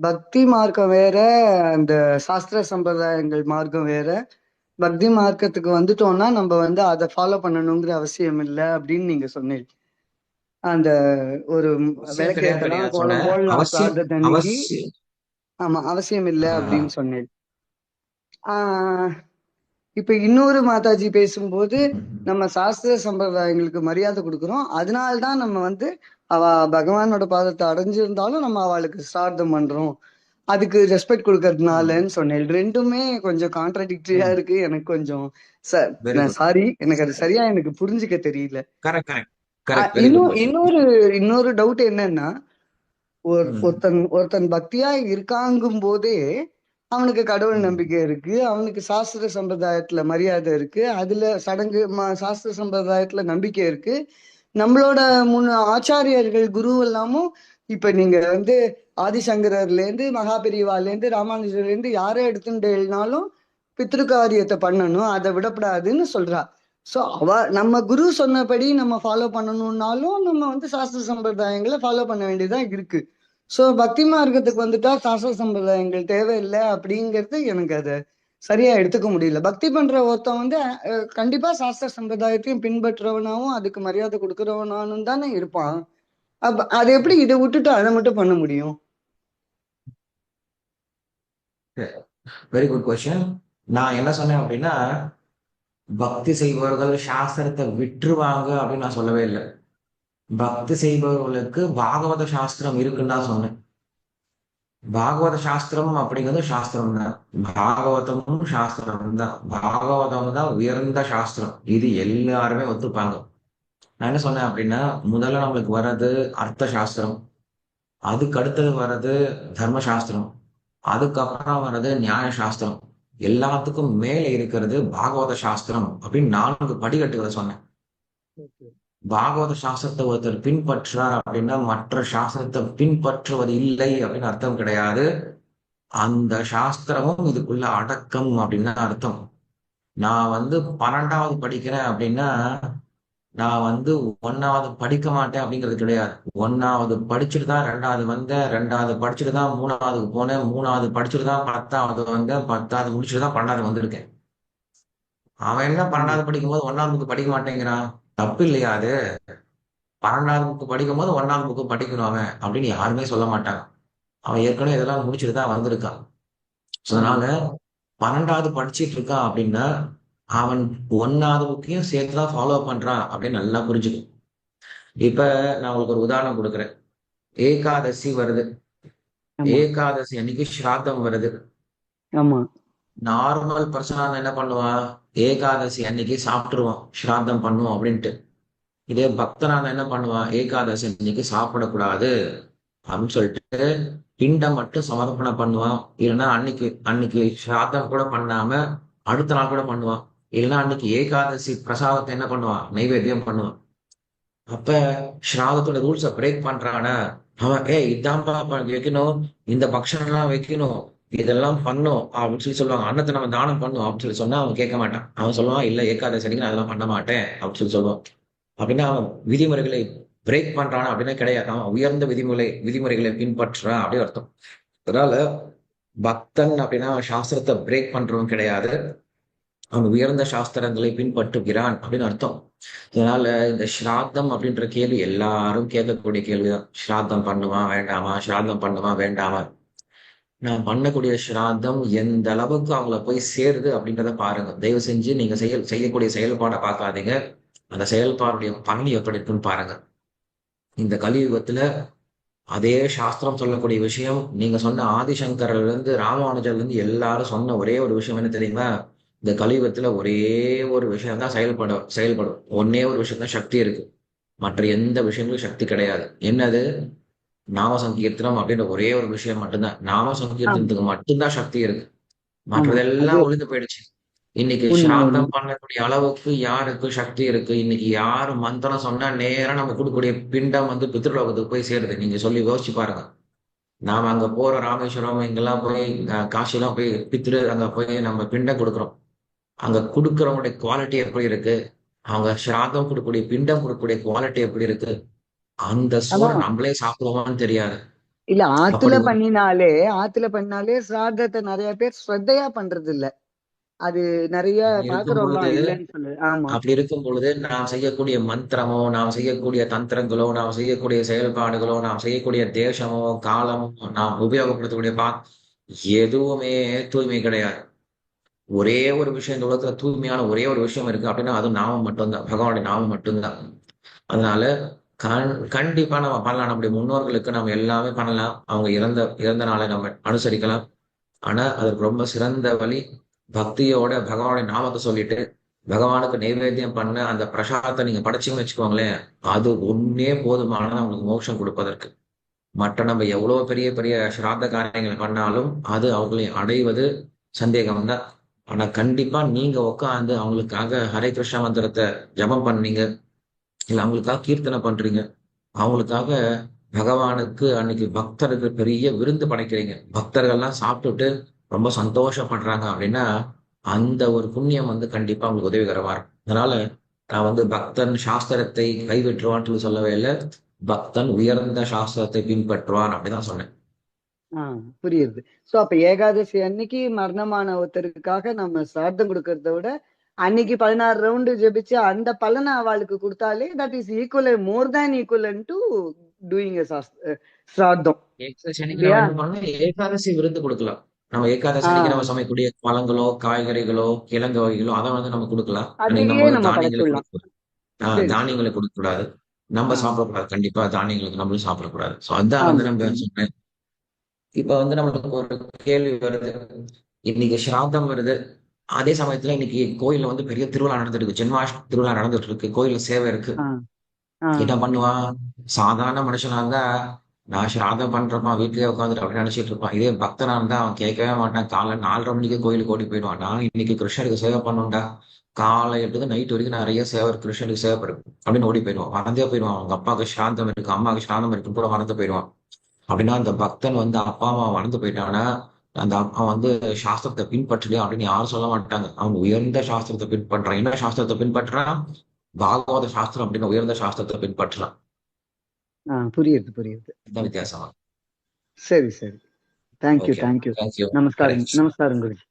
பக்தி மார்க்கம் வேற அந்த சாஸ்திர சம்பிரதாயங்கள் மார்க்கம் வேற. பக்தி மார்க்கத்துக்கு வந்துட்டோம்னா நம்ம வந்து அதை ஃபாலோ பண்ணணுங்கிற அவசியம் இல்லை அப்படின்னு நீங்க சொன்னீங்க. அந்த ஒரு விளக்கேற்றலாம் ஆமா அவசியம் இல்லை அப்படின்னு சொன்னேன். ஆஹ் இப்ப இன்னொரு மாதாஜி பேசும்போது நம்ம சாஸ்திர சம்பிரதாயங்களுக்கு மரியாதை கொடுக்குறோம். அதனால்தான் நம்ம வந்து அவ பகவானோட பாதத்தை அடைஞ்சிருந்தாலும் நம்ம அவளுக்கு சார்த்தம் பண்றோம். அதுக்கு ரெஸ்பெக்ட் கொடுக்கறதுனாலன்னு சொன்னேன். ரெண்டுமே கொஞ்சம் கான்ட்ரடிக்டரியா இருக்கு. எனக்கு கொஞ்சம் சாரி எனக்கு அது சரியா எனக்கு புரிஞ்சுக்க தெரியல. இன்னொரு இன்னொரு டவுட் என்னன்னா ஒருத்தன் ஒருத்தன் பக்தியா இருக்காங்கும் போதே அவனுக்கு கடவுள் நம்பிக்கை இருக்கு. அவனுக்கு சாஸ்திர சம்பிரதாயத்துல மரியாதை இருக்கு. அதுல சடங்கு ம- சாஸ்திர சம்பிரதாயத்துல நம்பிக்கை இருக்கு. நம்மளோட முன் ஆச்சாரியர்கள் குரு எல்லாமும் இப்ப நீங்க வந்து ஆதிசங்கரர்ல இருந்து மகாபெரிவால இருந்து ராமானுஜர்ல இருந்து யாரை எடுத்துட்டேனாலும் பித்ருக்காரியத்தை பண்ணணும் அதை விடப்படாதுன்னு சொல்றா. சோ அவ நம்ம குரு சொன்னபடி நம்ம ஃபாலோ பண்ணணும்னாலும் நம்ம வந்து சாஸ்திர சம்பிரதாயங்களை ஃபாலோ பண்ண வேண்டியதான் இருக்கு. சோ பக்தி மார்க்கத்துக்கு வந்துட்டா சாஸ்திர சம்பிரதாயங்கள் தேவையில்லை அப்படிங்கிறது எனக்கு அதை சரியா எடுத்துக்க முடியல. பக்தி பண்ற ஒருத்தன் வந்து கண்டிப்பா சாஸ்திர சம்பிரதாயத்தையும் பின்பற்றுறவனாவும் அதுக்கு மரியாதை கொடுக்கறவனானும் தானே இருப்பான். அப்ப அது எப்படி இதை விட்டுட்டு அதை மட்டும் பண்ண முடியும்? வெரி குட் கொஸ்டின் நான் என்ன சொன்னேன் அப்படின்னா பக்தி செய்பவர்கள் சாஸ்திரத்தை விட்டுருவாங்க அப்படின்னு நான் சொல்லவே இல்லை. பக்தி செய்பவர்களுக்கு பாகவத சாஸ்திரம் இருக்குன்னு தான் சொன்னேன். பாகவத சாஸ்திரம் அப்படிங்கிறது சாஸ்திரம் தான். பாகவதமும் சாஸ்திரம் தான். பாகவதம் தான் உயர்ந்த சாஸ்திரம். இது எல்லாருமே ஒத்துப்பாங்க. நான் என்ன சொன்னேன் அப்படின்னா முதல்ல நம்மளுக்கு வர்றது அர்த்த சாஸ்திரம். அதுக்கு அடுத்தது வர்றது தர்ம சாஸ்திரம். அதுக்கப்புறம் வர்றது நியாய சாஸ்திரம். எல்லாத்துக்கும் மேலே இருக்கிறது பாகவத சாஸ்திரம் அப்படின்னு நான்கு படிக்கட்டுகளை சொன்னேன். பாகவத சாஸ்திரத்தை ஒருத்தர் பின்பற்றுறார் அப்படின்னா மற்ற சாஸ்திரத்தை பின்பற்றுவது இல்லை அப்படின்னு அர்த்தம் கிடையாது. அந்த சாஸ்திரமும் இதுக்குள்ள அடக்கம் அப்படின்னு தான் அர்த்தம். நான் வந்து பன்னெண்டாவது படிக்கிறேன் அப்படின்னா நான் வந்து ஒன்னாவது படிக்க மாட்டேன் அப்படிங்கிறது கிடையாது. ஒன்னாவது படிச்சுட்டு தான் ரெண்டாவது வந்தேன் ரெண்டாவது படிச்சுட்டு தான் மூணாவதுக்கு போனேன் மூணாவது படிச்சுட்டு தான் பத்தாவது வந்தேன் பத்தாவது முடிச்சுட்டு தான் பன்னெண்டாவது வந்திருக்கேன். அவன் என்ன பன்னெண்டாவது படிக்கும் போது ஒன்னாவதுக்கு படிக்க மாட்டேங்கிறான்? தப்பு இல்லையா அது? பன்னெண்டாவது புக்கு படிக்கும் போது ஒன்னாவது புக்கு படிக்கணும் அவன் அப்படின்னு யாருமே சொல்ல மாட்டாங்க. அவன் ஏற்கனவே இதெல்லாம் முடிச்சுட்டு தான் வந்திருக்கான். ஸோ அதனால பன்னெண்டாவது படிச்சிட்டு இருக்கான் அப்படின்னா அவன் ஒன்னாவது புக்கையும் சேர்த்து தான் ஃபாலோ பண்றான் அப்படின்னு நல்லா புரிஞ்சுக்கும் இப்ப நான் உங்களுக்கு ஒரு உதாரணம் கொடுக்குறேன். ஏகாதசி வருது. ஏகாதசி அன்னைக்கு ஸ்ராத்தம் வருது. ஆமா. நார்மல் பர்சனா என்ன பண்ணுவான் ஏகாதசி அன்னைக்கு சாப்பிட்டுருவான். ஸ்ராத்தம் பண்ணுவோம் அப்படின்ட்டு. இதே பக்தனா என்ன பண்ணுவான் ஏகாதசி அன்னைக்கு சாப்பிடக்கூடாது அப்படின்னு சொல்லிட்டு பிண்டம் மட்டும் சமர்ப்பணம் பண்ணுவான் இல்லைன்னா அன்னைக்கு அன்னைக்கு ஸ்ராத்தம் கூட பண்ணாம அடுத்த நாள் கூட பண்ணுவான் இல்லைன்னா அன்னைக்கு ஏகாதசி பிரசாதத்தை என்ன பண்ணுவான் நைவேத்தியம் பண்ணுவான் அப்ப ஸ்ராதத்தோட ரூல்ஸை பிரேக் பண்றானா? அவன் ஏ இதான்பா வைக்கணும். இந்த பக்ஷணம் எல்லாம் வைக்கணும். இதெல்லாம் பண்ணும் அப்படின்னு சொல்லி சொல்லுவாங்க. அன்னத்தை நம்ம தானம் பண்ணும் அப்படின்னு சொல்லி சொன்னா அவன் கேட்க மாட்டான். அவன் சொல்லுவான் இல்ல ஏகாதசி அன்னைக்கு நான் அதெல்லாம் பண்ண மாட்டேன் அப்படின்னு சொல்லி சொல்லுவான். அப்படின்னா அவன் விதிமுறைகளை பிரேக் பண்றான் அப்படின்னா கிடையாது. அவன் உயர்ந்த விதிமுறை விதிமுறைகளை பின்பற்றுறான் அப்படின்னு அர்த்தம். அதனால பக்தன் அப்படின்னா சாஸ்திரத்தை பிரேக் பண்றவன் கிடையாது. அவன் உயர்ந்த சாஸ்திரங்களை பின்பற்றுகிறான் அப்படின்னு அர்த்தம். அதனால இந்த ஸ்ராத்தம் அப்படின்ற கேள்வி எல்லாரும் கேட்கக்கூடிய கேள்விதான். ஸ்ராத்தம் பண்ணுவான் வேண்டாமா? ஸ்ராத்தம் பண்ணுமா வேண்டாமா? நான் பண்ணக்கூடிய ஸ்ராத்தம் எந்த அளவுக்கு அவங்கள போய் சேருது அப்படின்றத பாருங்க. தயவு செஞ்சு நீங்க செயல் செய்யக்கூடிய செயல்பாடை பார்க்காதீங்க. அந்த செயல்பாடுடைய பலன் எப்படி இருக்குன்னு பாருங்க. இந்த கலியுகத்துல அதே சாஸ்திரம் சொல்லக்கூடிய விஷயம் நீங்க சொன்ன ஆதிசங்கர்ல இருந்து ராமானுஜர்ல இருந்து எல்லாரும் சொன்ன ஒரே ஒரு விஷயம் என்ன தெரியுமா? இந்த கலியுகத்துல ஒரே ஒரு விஷயம் தான் செயல்படும் செயல்படும். ஒன்னே ஒரு விஷயம் தான் சக்தி இருக்கு. மற்ற எந்த விஷயங்களும் சக்தி கிடையாது. என்னது? நாம சங்கீர்த்தனம் அப்படின்ற ஒரே ஒரு விஷயம் மட்டும்தான். நாம சங்கீர்த்தனத்துக்கு மட்டும்தான் சக்தி இருக்கு. மற்றதெல்லாம் ஒழிந்து போயிடுச்சு. இன்னைக்கு ஸ்ராத்தம் பண்ணக்கூடிய அளவுக்கு யாருக்கு சக்தி இருக்கு? இன்னைக்கு யாரு மந்திரம் சொன்னா நேரா நம்ம கொடுக்கக்கூடிய பிண்டம் வந்து பித்ருலோகத்துக்கு போய் சேருது. நீங்க சொல்லி யோசிச்சு பாருங்க. நாம அங்க போற ராமேஸ்வரம் இங்கெல்லாம் போய் காசிலாம் போய் பித்ரு அங்க போய் நம்ம பிண்டம் கொடுக்குறோம். அங்க கொடுக்கறவங்களுடைய குவாலிட்டி எப்படி இருக்கு? அவங்க ஸ்ராதம் கொடுக்கக்கூடிய பிண்டம் கொடுக்கக்கூடிய குவாலிட்டி எப்படி இருக்கு? அந்த சோறு நம்மளே சாப்பிடுவோமான்னு தெரியாது. இல்ல ஆத்துல பண்ணினாலே ஆத்துல பண்ணாலே சிராதத்தை நிறைய பேர் ஸ்ரத்தையா பண்றது இல்ல அது நிறைய அப்படி இருக்கும் பொழுது நாம் செய்யக்கூடிய மந்திரமோ நாம் செய்யக்கூடிய தந்திரங்களோ நாம் செய்யக்கூடிய செயல்பாடுகளோ நாம் செய்யக்கூடிய தேசமோ காலமோ நாம் உபயோகப்படுத்தக்கூடிய பா எதுவுமே தூய்மை கிடையாது. ஒரே ஒரு விஷயம் இந்த உலகத்துல தூய்மையான ஒரே ஒரு விஷயம் இருக்கு அப்படின்னா அது நாமம் மட்டும்தான். பகவானுடைய நாமம் மட்டும்தான். அதனால கண் கண்டிப்பா நம்ம பண்ணலாம். நம்முடைய முன்னோர்களுக்கு நம்ம எல்லாமே பண்ணலாம். அவங்க இறந்த இறந்த நாளை நம்ம அனுசரிக்கலாம். ஆனா அதற்கு ரொம்ப சிறந்த வழி பக்தியோட பகவானுடைய நாமத்தை சொல்லிட்டு பகவானுக்கு நைவேத்தியம் பண்ண அந்த பிரசாதத்தை நீங்க படைச்சிங்கன்னு வச்சுக்கோங்களேன் அது ஒன்னே போதுமானது அவங்களுக்கு மோட்சம் கொடுப்பதற்கு. மற்ற நம்ம எவ்வளவு பெரிய பெரிய சிராத்த காரியங்களை பண்ணாலும் அது அவங்களை அடைவது சந்தேகம் தான் ஆனா கண்டிப்பா நீங்க உட்காந்து அவங்களுக்காக ஹரே கிருஷ்ண மந்திரத்தை ஜபம் பண்ணீங்க. இல்லை அவங்களுக்காக கீர்த்தனை பண்றீங்க. அவங்களுக்காக பகவானுக்கு அன்னைக்கு பக்தருக்கு பெரிய விருந்து படைக்கிறீங்க. பக்தர்கள்லாம் சாப்பிட்டுட்டு ரொம்ப சந்தோஷப்படுறாங்க அப்படின்னா அந்த ஒரு புண்ணியம் வந்து கண்டிப்பா அவங்களுக்கு உதவிகரமா இருக்கும். அதனால நான் வந்து பக்தன் சாஸ்திரத்தை கைவிட்டுருவான்னு சொல்லவே இல்லை. பக்தன் உயர்ந்த சாஸ்திரத்தை பின்பற்றுவான் அப்படிதான் சொன்னேன். ஆஹ் புரியுது. சோ அப்ப ஏகாதசி அன்னைக்கு மரணமான ஒருத்தருக்காக நம்ம சார்த்தம் கொடுக்கறத விட அன்னைக்கு பதினாறு ரவுண்டு ஜெபிச்சு அந்த பலனை அவளுக்கு கொடுத்தாலே that is equal more than equal to doing சிராத்தம். Ekadashi விருந்து கொடுக்கலாம். நம்ம ஏகாதசி நம்ம சமைக்கக்கூடிய பழங்களோ காய்கறிகளோ கிழங்கு வகைகளோ அதை வந்து நம்ம கொடுக்கலாம். தானியங்களை கொடுக்க கூடாது. நம்ம. சாப்பிடக்கூடாது. கண்டிப்பா தானியங்களுக்கு நம்மளும் சாப்பிடக்கூடாது சோ அதான் வந்து நம்ம சொன்னேன் இப்ப வந்து நம்மளுக்கு ஒரு கேள்வி வருது. இன்னைக்கு ஸ்ராத்தம் வருது. அதே சமயத்துல இன்னைக்கு கோயில்ல வந்து பெரிய திருவிழா நடந்துட்டு இருக்கு. ஜென்மாஷ்டமி திருவிழா நடந்துட்டு இருக்கு. கோயில்ல சேவை இருக்கு. என்ன பண்ணுவான் சாதாரண மனுஷனா இருந்தா நான் ஸ்ராதம் பண்றப்பா வீட்லயே உட்காந்துட்டு அப்படின்னு நினைச்சிட்டு இருப்பான் இதே பக்தனா இருந்தா அவன் கேட்கவே மாட்டான். காலை நாலரை மணிக்கு கோயிலுக்கு ஓடி போயிடுவான். நான் இன்னைக்கு கிருஷ்ணருக்கு சேவை பண்ணுண்டா காலை எட்டு நைட் வரைக்கும் நிறைய சேவை இருக்கு, கிருஷ்ணருக்கு சேவை இருக்கு அப்படின்னு ஓடி போயிடுவான். மறந்தே போயிடுவான். அவங்க அப்பாவுக்கு ஸ்ராந்தம் இருக்கு அம்மாவுக்கு ஸ்ராந்தம் இருக்குன்னு கூட மறந்து போயிடுவான். அப்படின்னா அந்த பக்தன் வந்து அப்பா அம்மா மறந்து போயிட்டான்னா அந்த அவன் வந்து சாஸ்திரத்தை பின்பற்றலையா அப்படின்னு யாரும் சொல்ல மாட்டாங்க. அவன் உயர்ந்த சாஸ்திரத்தை பின்பற்றான் என்ன சாஸ்திரத்தை பின்பற்றான் பாகவத சாஸ்திரம் அப்படின்னு உயர்ந்த சாஸ்திரத்தை பின்பற்றலாம். புரியுது புரியுது. வித்தியாசம்? சரி சரி. தேங்க்யூ தேங்க்யூ நமஸ்காரம் நமஸ்காரம் குருஜி.